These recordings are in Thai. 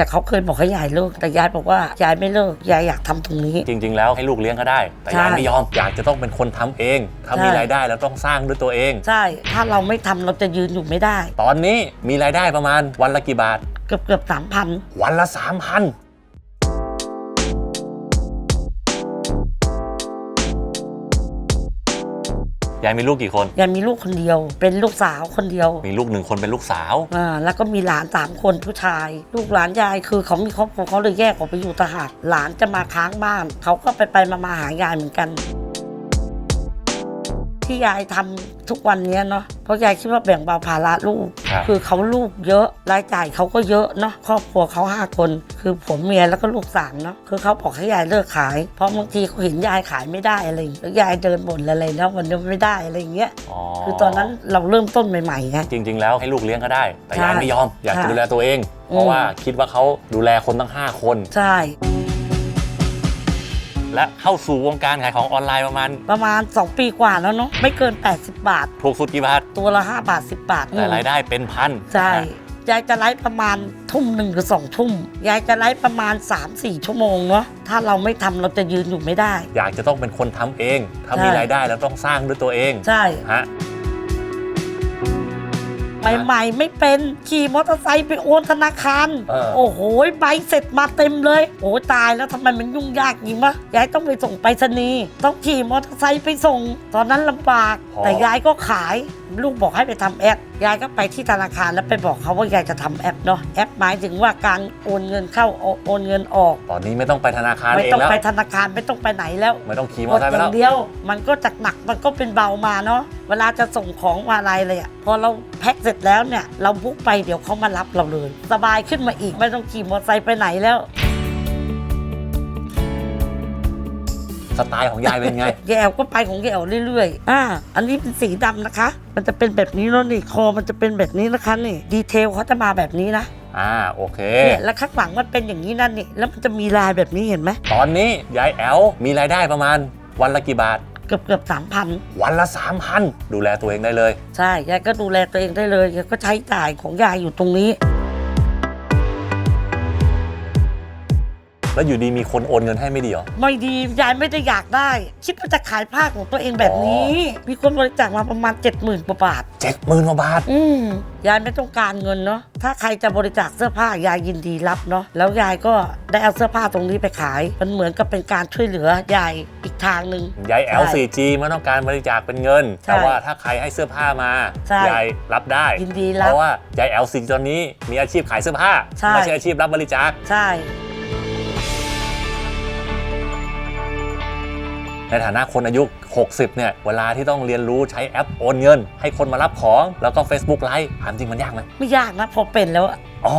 แต่เขาเคยบอกให้ยายเลิกแต่ยายบอกว่ายายไม่เลิกยายอยากทำตรงนี้ จริง ๆ แล้วให้ลูกเลี้ยงก็ได้ แต่ใช่ยายไม่ยอมอยากจะต้องเป็นคนทำเอง ถ้ามีใช่ รายได้แล้วต้องสร้างด้วยตัวเอง ใช่ ถ้าเราไม่ทำเราจะยืนอยู่ไม่ได้ ตอนนี้มีรายได้ประมาณวันละกี่บาท เกือบเกือบสามพันวันละ3,000 ยายมีลูกกี่คน ยายมีลูกคนเดียว เป็นลูกสาวคนเดียวมีลูกหนึ่งคนเป็นลูกสาว อ่าแล้วก็มีหลานสามคนผู้ชาย ลูกหลานยายคือเขามีครอบครัวเขาเลยแยกออกไปอยู่ตหาดหลานจะมาค้างบ้าน เขาก็ไปไปมามาหายายเหมือนกัน ที่ยายทำทุกวันเนี้ยเนาะเพราะยายคิดว่าแบ่งเบาภาระลูกครับคือเขาลูกเยอะรายจ่ายเขาก็เยอะเนาะครอบครัวเขาห้าคน คือผมเมียแล้วก็ลูกสามเนาะคือเขาบอกให้ยายเลิกขาย เพราะบางทีเขาเห็นยายขายไม่ได้อะไรอย่างเงี้ยแล้วยายเดินบ่นอะไรแล้ววันนี้ไม่ได้อะไรอย่างเงี้ยอ๋อคือตอนนั้นเราเริ่มต้นใหม่ๆไงจริง ๆ แล้วให้ลูกเลี้ยงก็ได้ แต่ใช่ยายไม่ยอมอยากจะใช่ดูแลตัวเอง เพราะอืมว่าคิดว่าเขาดูแลคนตั้ง 5 คนใช่ และเข้าสู่วงการขายของออนไลน์ประมาณ ประมาณ 2 ปีกว่าแล้วเนาะไม่เกิน 80 บาท ถูกสุดกี่บาทตัวละ 5 บาท 10 บาทแต่รายได้เป็นพันใช่ยายจะไลฟ์ประมาณทุ่มหนึ่งหรือสองทุ่มยายจะไลฟ์ประมาณ 3-4 ชั่วโมงเนาะถ้าเราไม่ทำเราจะยืนอยู่ไม่ได้ อยากจะต้องเป็นคนทำเองถ้ามีใช่รายได้แล้วต้องสร้างด้วยตัวเองใช่ฮะ ใหม่ๆ ไม่เป็นขี่มอเตอร์ไซค์ไปโอนธนาคาร เออ โอ้โหใบเสร็จมาเต็มเลยโอ้ตายแล้วทำไมมันยุ่งยากจริงวะยายต้องไปส่งไปรษณีย์ต้องขี่มอเตอร์ไซค์ไปส่ง ตอนนั้นลำบาก แต่ยายก็ขายลูกบอกให้ไปทำแอป ยายก็ไปที่ธนาคารแล้วไปบอกเขาว่ายายจะทำแอปเนาะแอปหมายถึงว่าการโอนเงินเข้าโอโอนเงินออก ตอนนี้ไม่ต้องไปธนาคารไม่เองต้องแล้วไปธนาคารไม่ต้องไปไหนแล้ว ไม่ต้องขี่มกอเตอดร์ไซค์อไปแล้ย่าวงเดียว มันก็จากหนักมันก็เป็นเบามาเนาะเวลาจะส่งของมาอะไรเลยอะพอเราแพ็คเสร็จแล้วเนี่ยเราบุ๊กไปเดี๋ยวเขามารับเราเลย สบายขึ้นมาอีกไม่ต้องขี่มอเตอร์ไซค์ไปไหนแล้ว สไตล์ของยายเป็นไง แกวก็ไปของแกวเรื่อยๆ อ่า อันนี้เป็นสีดำนะคะ มันจะเป็นแบบนี้แล้วนี่ คอมันจะเป็นแบบนี้นะคะนี่ ดีเทลเขาจะมาแบบนี้นะอ่าโอเค เนี่ยแล้วข้างหลังมันเป็นอย่างนี้นั่นนี่ แล้วมันจะมีลายแบบนี้เห็นไหม ตอนนี้ยายแอลมีรายได้ประมาณวันละกี่บาท เกือบเกือบสามพัน วันละ 3,000 ดูแลตัวเองได้เลย ใช่ ยายก็ดูแลตัวเองได้เลยยายก็ใช้จ่ายของยายอยู่ตรงนี้ แล้วอยู่ดีมีคนโอนเงินให้ไม่ดีเหรอ ไม่ดียายไม่ได้อยากได้ คิดว่าจะขายผ้าของตัวเองแบบนี้ มีคนบริจาคมาประมาณ 7 0,000กว่าบาท เจ็ดหมื่นกว่าบาท อืมยายไม่ต้องการเงินเนาะ ถ้าใครจะบริจาคเสื้อผ้ายายยินดีรับเนาะ แล้วยายก็ได้เอาเสื้อผ้าตรงนี้ไปขาย มันเหมือนกับเป็นการช่วยเหลือยายอีกทางหนึ่ง ยายแอลใช่ 4G ไม่ต้องการบริจาคเป็นเงิน ใช่แต่ว่าถ้าใครให้เสื้อผ้ามา ใช่ยายรับได้ ยินดีรับเพราะว่ายายแอล 4G ตอนนี้มีอาชีพขายเสื้อผ้า ใช่ ไม่ใช่อาชีพรับบริจาค ใช่ ในฐานะคนอายุ 60 เนี่ย เวลาที่ต้องเรียนรู้ใช้แอปโอนเงิน ให้คนมารับของ แล้วก็ Facebook ไลฟ์ถามจริงมันยากไหมไม่ยากนะพอเป็นแล้วอะอ๋อ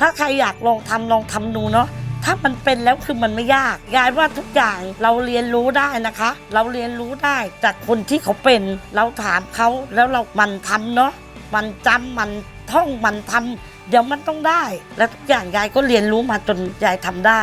ถ้าใครอยากลองทำลองทำดูเนาะถ้ามันเป็นแล้วคือมันไม่ยากยายว่าทุกอย่างเราเรียนรู้ได้นะคะ เราเรียนรู้ได้จากคนที่เขาเป็น เราถามเขาแล้วเรามันทำเนาะมันจำมันท่องมันทำเดี๋ยวมันต้องได้ และทุกอย่างยายก็เรียนรู้มาจนยายทำได้